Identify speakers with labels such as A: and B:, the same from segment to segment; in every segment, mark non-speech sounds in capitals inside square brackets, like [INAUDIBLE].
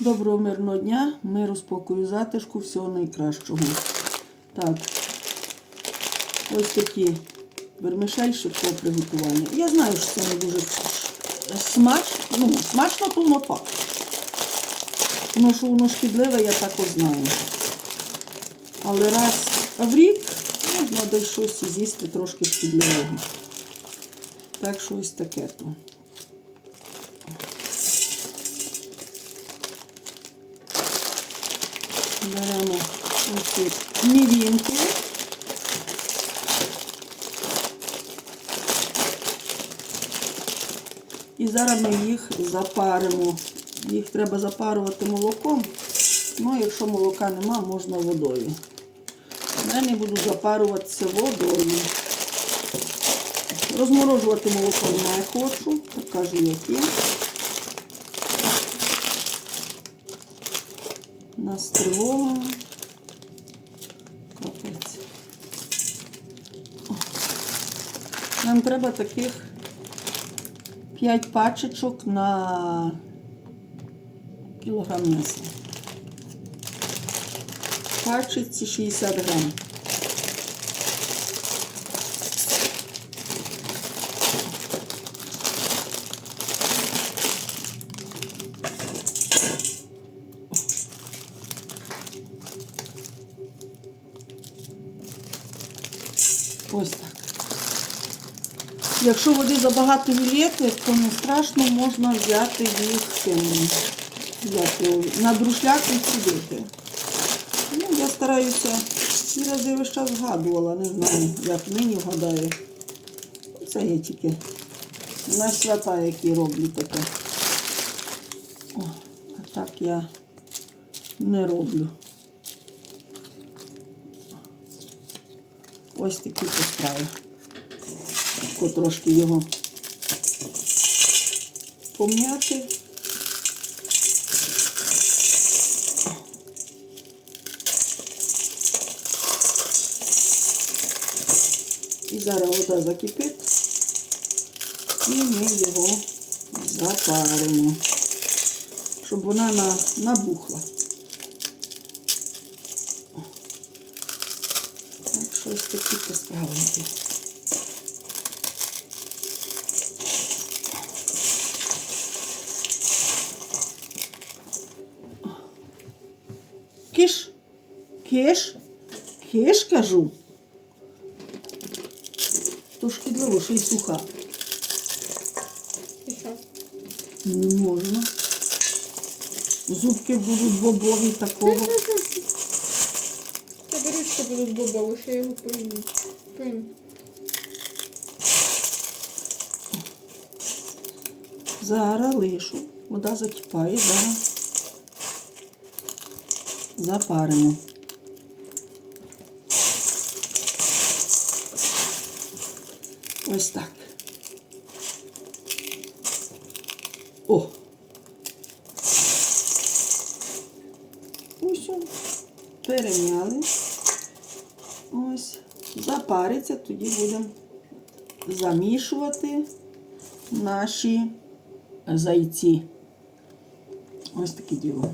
A: Доброго мирного дня, миру, спокою, затишку, всього найкращого. Так, ось такі вермишель швидкого приготування. Я знаю, що це не дуже смачно, ну, смачно, то факт. Тому що воно шкідливе, я також знаю. Але раз в рік можна десь щось з'їсти трошки шкідливого. Так що ось таке то. Беремо ці мівінки. І зараз ми їх запаримо. Їх треба запарувати молоком. Ну, якщо молока нема, можна водою. У мене буду запаруватися водою. Розморожувати молоко не хочу, покажу які. Нас тривога. Капець. Нам треба таких 5 пачечок на кілограм м'яса. Пачечці 60 грам. Якщо води забагато віліти, то не страшно, можна взяти їх на друшляк відсудити. Ну, я стараюся, ці рази весь час згадувала, не знаю, як нині вгадаю. Це я тільки на свята, які роблю таке. О, а так я не роблю. Ось такі посправи. Тако трошки його пом'яти. І зараз вода закипить, і ми його запаримо, щоб вона на, набухла. Так, щось такі поставити. Киш, киш, кажу. То шкідливо, що й суха.
B: І що?
A: Не можна. Зубки будуть бобові такого.
B: Та беручка будуть бобові, я його поїм. Поїм.
A: Зараз лишу. Вода закипає, зараз запаримо. Ось так. О! Ось що. Перем'яли. Ось. Запариться, тоді будемо замішувати наші зайці. Ось таке діло.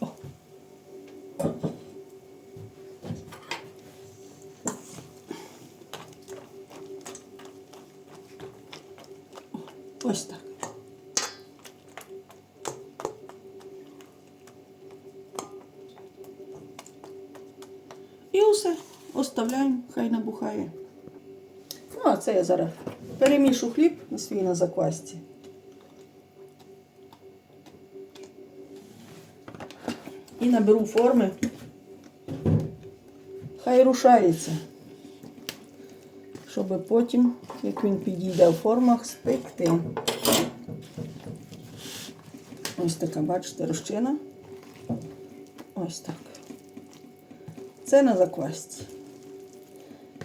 A: О. Ось так. І все. Оставляємо, хай набухає. Ну, а це я зараз перемішу хліб на свій на заквасці. І наберу форми. Хай рушається. Щоб потім, як він підійде в формах, спекти. Ось така, бачите, розчина. Ось так. Це на заквасці.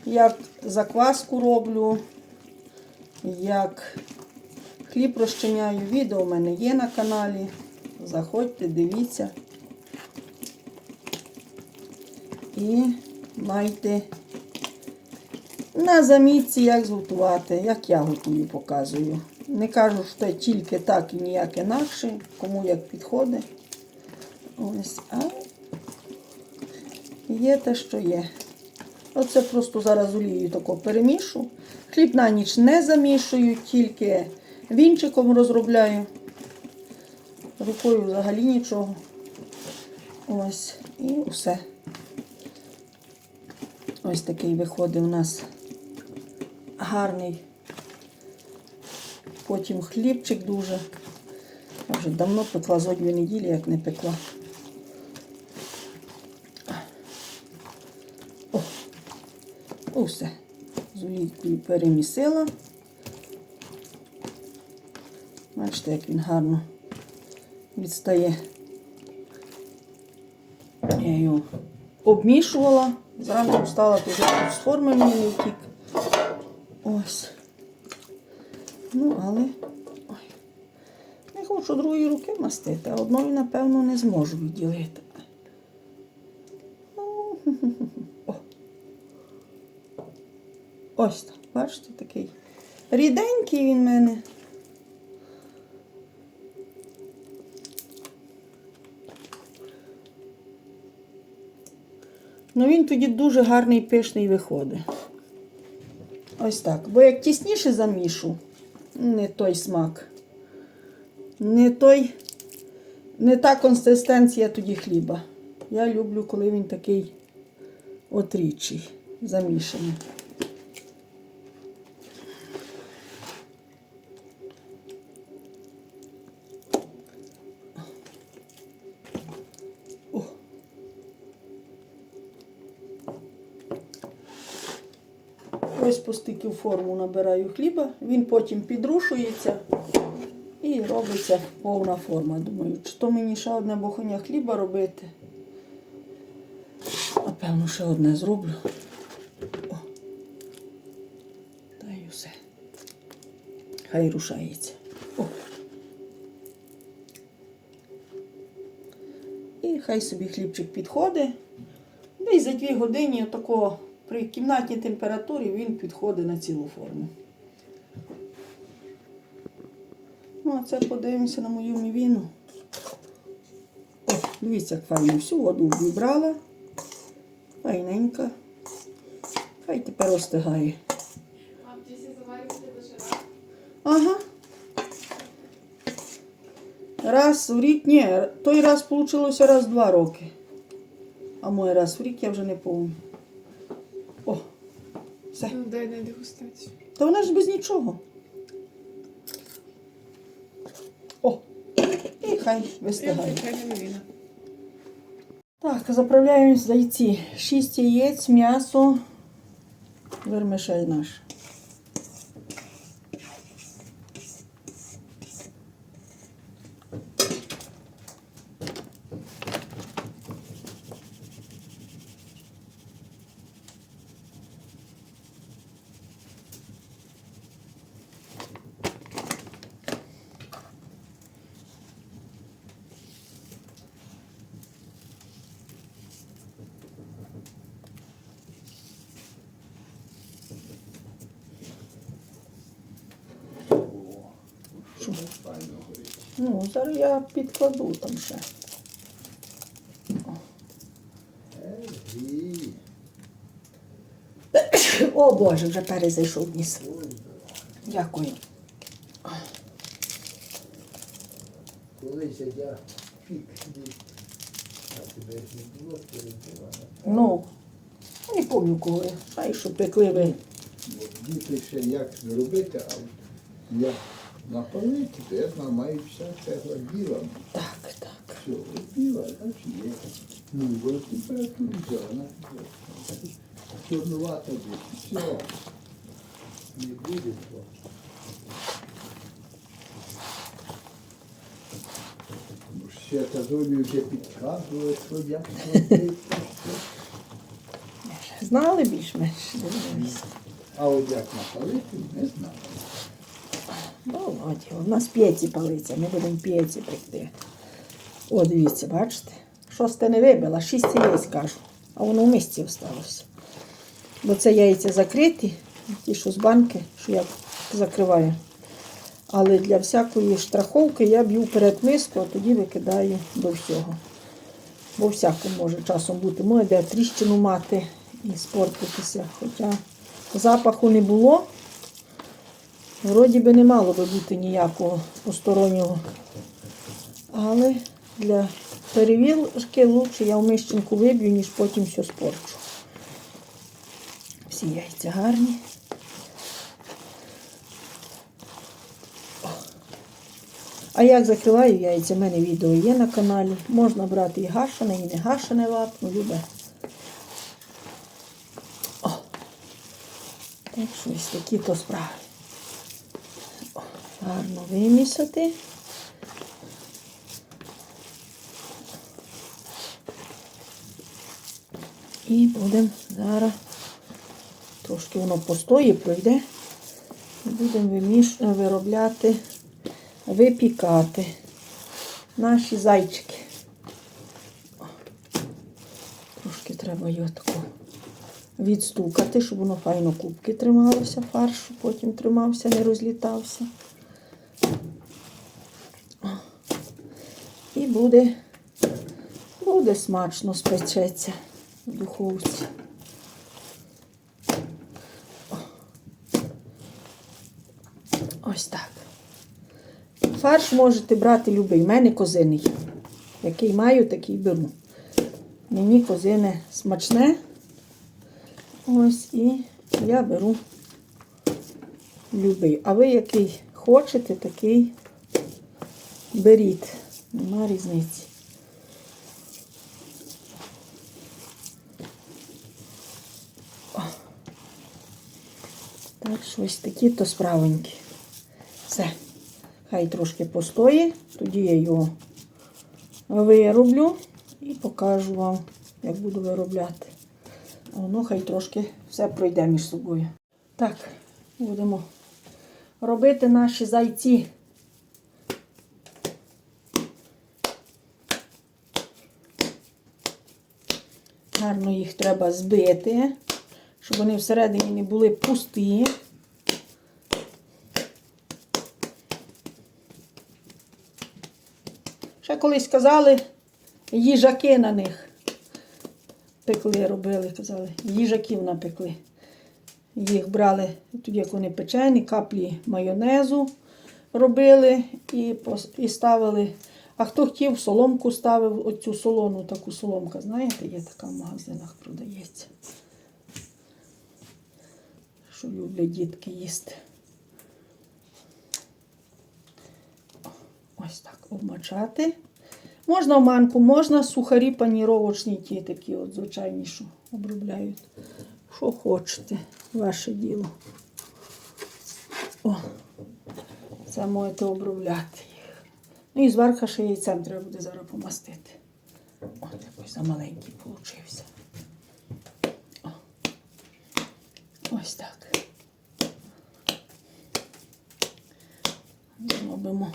A: Як закваску роблю, як хліб розчиняю, відео у мене є на каналі. Заходьте, дивіться. І майте На замітці, як зготувати, як я готую, показую. Не кажу, що тільки так і ніяк інакше, кому як підходить. Ось, а є те, що є. Оце просто зараз олією тако перемішу. Хліб на ніч не замішую, тільки вінчиком розробляю. Рукою взагалі нічого. Ось, і все. Ось такий виходить у нас гарний. Потім хлібчик дуже. Я вже давно пекла зо дві неділі, як не пекла. Усе. З олійкою перемісила. Бачите, як він гарно відстає. Я його обмішувала. Зранку встала, вже з форми мені не втік. Ось. Ну, але. Ой. Не хочу другої руки мастити, а одної, напевно, не зможу відділити. Ну, О. Ось так, бачите, такий. Ріденький він в мене. Ну він тоді дуже гарний пишний виходить. Ось так. Бо як тісніше замішу, не той смак. Не той, не та консистенція тоді хліба. Я люблю, коли він такий отрічий, замішаний. Ось по стільки форму набираю хліба, він потім підрушується і робиться повна форма. Думаю, чи то мені ще одне бохання хліба робити. Напевно, ще одне зроблю. О. Та й усе. Хай рушається. О. І хай собі хлібчик підходить. Десь за дві години такого при кімнатній температурі він підходить на цілу форму. Ну, а це подивимося на мою мівіну. О, дивіться, як файно всю воду вибрала. Файненька. Хай тепер остигає. Ага. Раз в рік, ні, той раз вийшло раз в два роки. А мой раз в рік я вже не пам'ятаю. Все.
B: Ну, дай на дегустацію.
A: Та вона ж без нічого. О, і хай вистигає. Так, заправляємо зайці. Шість яєць, м'ясо, вермишель наш. Ну, зараз я підкладу там ще. О Боже, вже перезайшов вниз. Дякую.
C: Колись я пік а тебе ж не було перебивано.
A: Ну, я не пам'ятаю кого я. Хай що пекли ви.
C: Діти ще як зробити, а от як напалити, то я знаю, маю вся цегла біла.
A: Так, так.
C: Все, біла, значить є. Ну, бо температуру взяла, чорнувата буде. Все. Не буде то. Ну, Ще казолю вже підказували, що як робити.
A: Знали більш-менш.
C: А от як напалити, не знаю.
A: Володя, у нас п'єці палиться, ми будемо п'єці пекти. О, дивіться, бачите? Шосте не вибила, шість яєць кажу, а воно в місці осталося. Бо це яйця закриті, ті, що з банки, що я закриваю. Але для всякої штраховки я б'ю перед миску, а тоді викидаю до всього. Бо всяко може часом бути. Може, де тріщину мати і спортитися. Хоча запаху не було. Вроді би не мало би бути ніякого постороннього. Але для перевірки лучше я в мищенку виб'ю, ніж потім все спорчу. Всі яйця гарні. А як закриваю яйця, в мене відео є на каналі. Можна брати і гашене, і не гашене вапно, любе. О. Так що ось такі то справи. Гарно вимісити. І будемо зараз трошки воно постої пройде. Будемо виміш... виробляти, випікати наші зайчики. Трошки треба його тако відстукати, щоб воно файно кубки трималося, фарш, потім тримався, не розлітався. І буде, буде смачно спечеться в духовці. Ось так. Фарш можете брати любий. У мене козиний. Який маю, такий беру. Мені козине смачне. Ось і я беру любий. А ви який хочете, такий беріть. Нема різниці. Так ось такі то справенькі. Все. Хай трошки постоїть, тоді я його вироблю і покажу вам, як буду виробляти. Воно хай трошки все пройде між собою. Так, будемо робити наші зайці. Гарно їх треба збити, щоб вони всередині не були пусті. Ще колись казали, їжаки на них пекли, робили, казали, їжаків напекли. Їх брали, тоді як вони печені, каплі майонезу робили і, і ставили. А хто хотів, соломку ставив, оцю солону, таку соломка, знаєте, є така в магазинах продається. Що люблять дітки їсти. Ось так обмачати. Можна в манку, можна сухарі паніровочні, ті такі от звичайні, що обробляють. Що хочете, ваше діло. О, це можете обробляти. Ну і зверху ще яйцем треба буде зараз помастити. От якось замаленький получився. О. Ось так. Зробимо.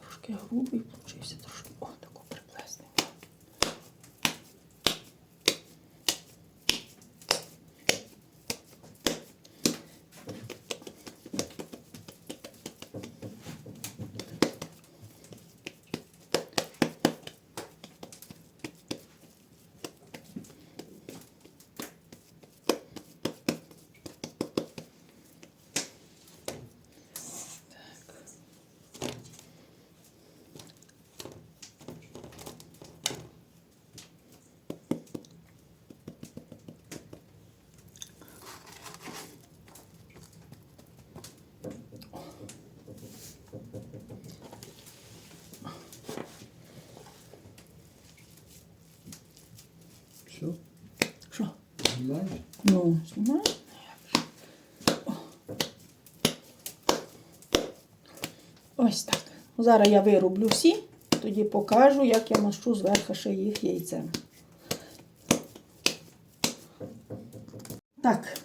A: Трошки грубий получився, трошки. О, таку приплеснемо.
C: Що?
A: Що?
C: Знаєш?
A: Ну, знімаю. Ось так. Зараз я вироблю всі, тоді покажу, як я мащу зверху ще їх яйцем. Так,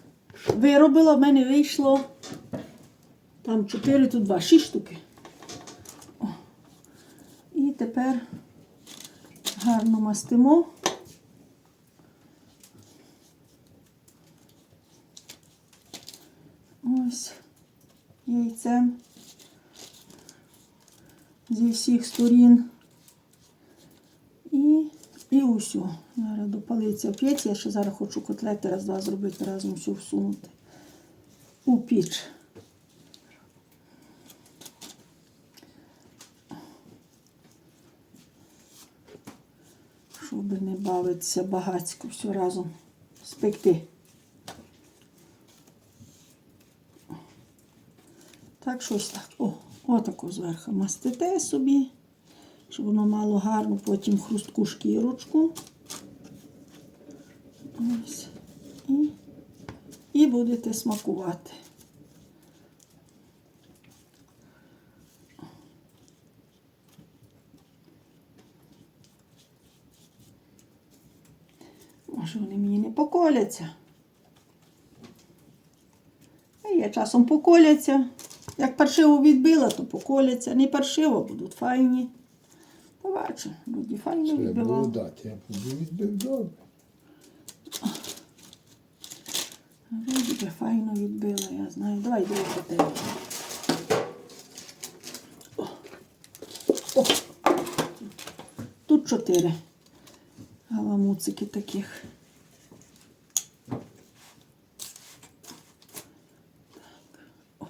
A: виробила, в мене вийшло там 4, тут 2, 6 штуки. О. І тепер гарно мастимо. Ось яйцем зі всіх сторін. І, і усю. Зараз допалиться п'єці. Я ще зараз хочу котлети раз-два зробити, разом всю всунути у піч. Щоб не бавитися багацько все разом спекти. Так, щось так. О, отако зверху мастите собі, щоб воно мало гарну потім хрустку шкірочку. Ось. І, і будете смакувати. Може, вони мені не поколяться. А я часом поколяться. Як паршиво відбила, то поколяться. Не паршиво будуть файні. Побачу, люди
C: було
A: відбивали.
C: дати, я буду відбив добре.
A: Вроді би файно відбила, я знаю. Давай другу. О. Тут чотири галамуцики таких. Так. О.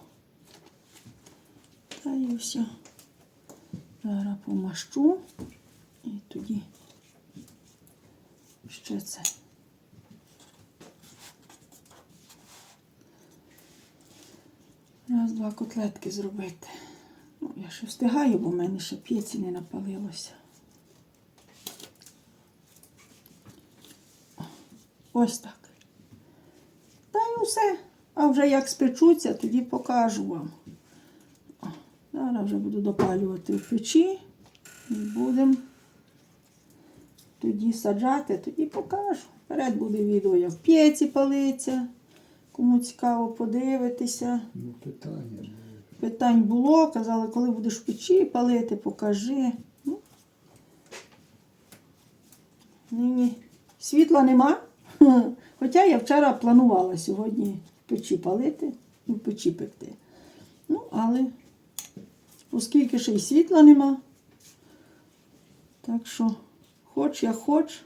A: Та і все. Зараз помащу і тоді ще це. Раз, два котлетки зробити. Ну, я ще встигаю, бо в мене ще п'єці не напалилося. Ось так. Та й усе. А вже як спечуться, тоді покажу вам. Зараз вже буду допалювати в печі і будемо тоді саджати, тоді покажу. Вперед буде відео, як в п'єці палиться. Кому цікаво подивитися.
C: Ну, питання.
A: Питань було, казали, коли будеш в печі палити, покажи. Ну, нині світла нема. [LAUGHS] Хоча я вчора планувала сьогодні в печі палити, ну, в печі пекти. Ну, але оскільки ще й світла нема, так що хоч як хоч,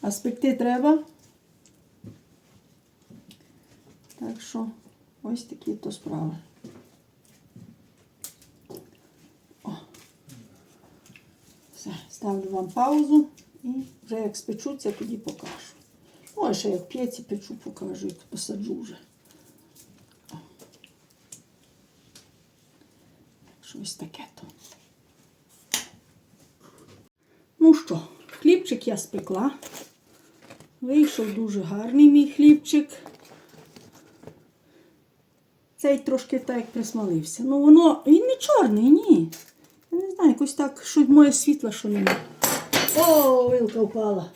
A: а спекти треба. Так що ось такі то справи. О. Все, ставлю вам паузу і вже як спечуться, тоді покажу. А ще як п'єці печу, покажу, як посаджу вже. О. Щось таке то. Ну що, хлібчик я спекла. Вийшов дуже гарний мій хлібчик. Цей трошки так як присмалився. Ну воно, він не чорний, ні. Я не знаю, якось так, що моє світло, що нема. О, вилка впала.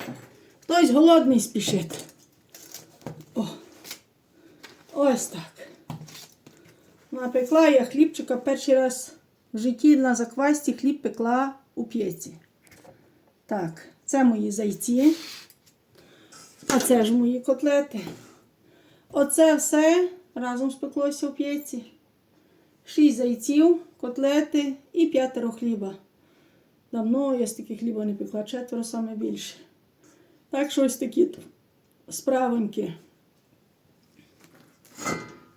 A: Хтось голодний спішить. О. Ось так. Напекла я хлібчика перший раз в житті на заквасті хліб пекла у п'єці. Так, це мої зайці. А це ж мої котлети. Оце все разом спеклося в п'єці. Шість зайців, котлети і п'ятеро хліба. Давно я стільки хліба не пекла, четверо саме більше. Так що ось такі тут справоньки.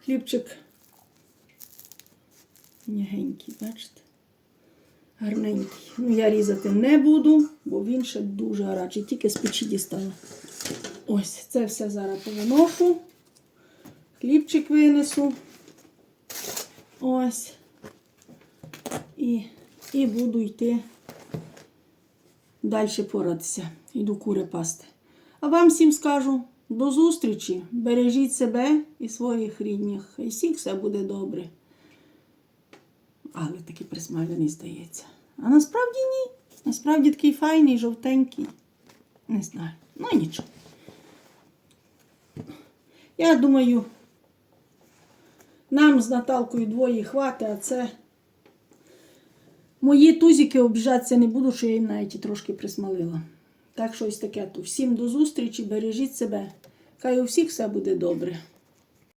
A: Хлібчик м'ягенький, бачите? Гарненький. Ну, я різати не буду, бо він ще дуже гарячий, тільки з печі дістала. Ось, це все зараз повиношу. Хлібчик винесу. Ось. І, і буду йти далі поратися. Йду кури пасти. А вам всім скажу до зустрічі. Бережіть себе і своїх рідних. І всіх все буде добре. Але такий присмалений здається. А насправді ні. Насправді такий файний, жовтенький. Не знаю. Ну нічого. Я думаю, нам з Наталкою двоє хватить, а це мої тузики обіжатися не буду, що я їм навіть трошки присмалила. Так що ось таке то. Всім до зустрічі, бережіть себе. Хай у всіх все буде добре.